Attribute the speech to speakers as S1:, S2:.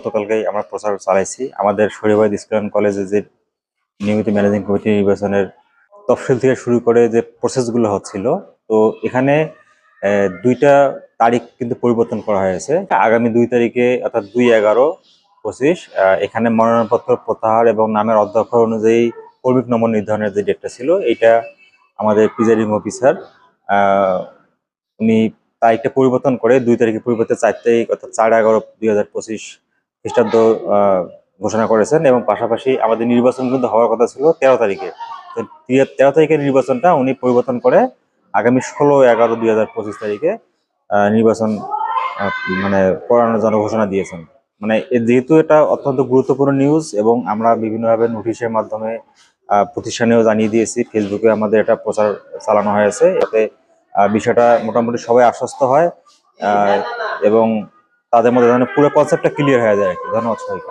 S1: গতকালকেই আমরা প্রচার চালাইছি। আমাদের শরীরবাদ স্কুল অ্যান্ড কলেজে যে নিয়মিত ম্যানেজিং কমিটি নির্বাচনের তফসিল থেকে শুরু করে যে প্রসেসগুলো হচ্ছিল, তো এখানে দুইটা তারিখ কিন্তু পরিবর্তন করা হয়েছে। আগামী দুই তারিখে অর্থাৎ দুই এগারো পঁচিশ এখানে মনোনয়নপত্র প্রত্যাহার এবং নামের অধ্যক্ষ অনুযায়ী কর্মিক নম্বর নির্ধারণের যে ডেটটা ছিল এটা আমাদের প্রিজাইডিং অফিসার উনি তারিখটা পরিবর্তন করে দুই তারিখে পরিবর্তে চার তারিখ অর্থাৎ চার এগারো দুই হাজার পঁচিশ খ্রিস্টাব্দ ঘোষণা করেছেন এবং পাশাপাশি আমাদের নির্বাচন কিন্তু হওয়ার কথা ছিল তেরো তারিখে। তেরো তারিখের নির্বাচনটা উনি পরিবর্তন করে আগামী ষোলো এগারো দুই হাজার পঁচিশ তারিখে নির্বাচন মানে করানোর জন্য ঘোষণা দিয়েছেন। মানে যেহেতু এটা অত্যন্ত গুরুত্বপূর্ণ নিউজ এবং আমরা বিভিন্নভাবে নোটিশের মাধ্যমে প্রতিষ্ঠানেও জানিয়ে দিয়েছি ফেসবুকে আমাদের এটা প্রচার চালানো হয়েছে। এতে বিষয়টা মোটামুটি সবাই আশ্বস্ত হয় এবং তাদের মধ্যে পুরো কনসেপ্টটা ক্লিয়ার হয়ে যায়। ধন্যবাদ সবাইকে।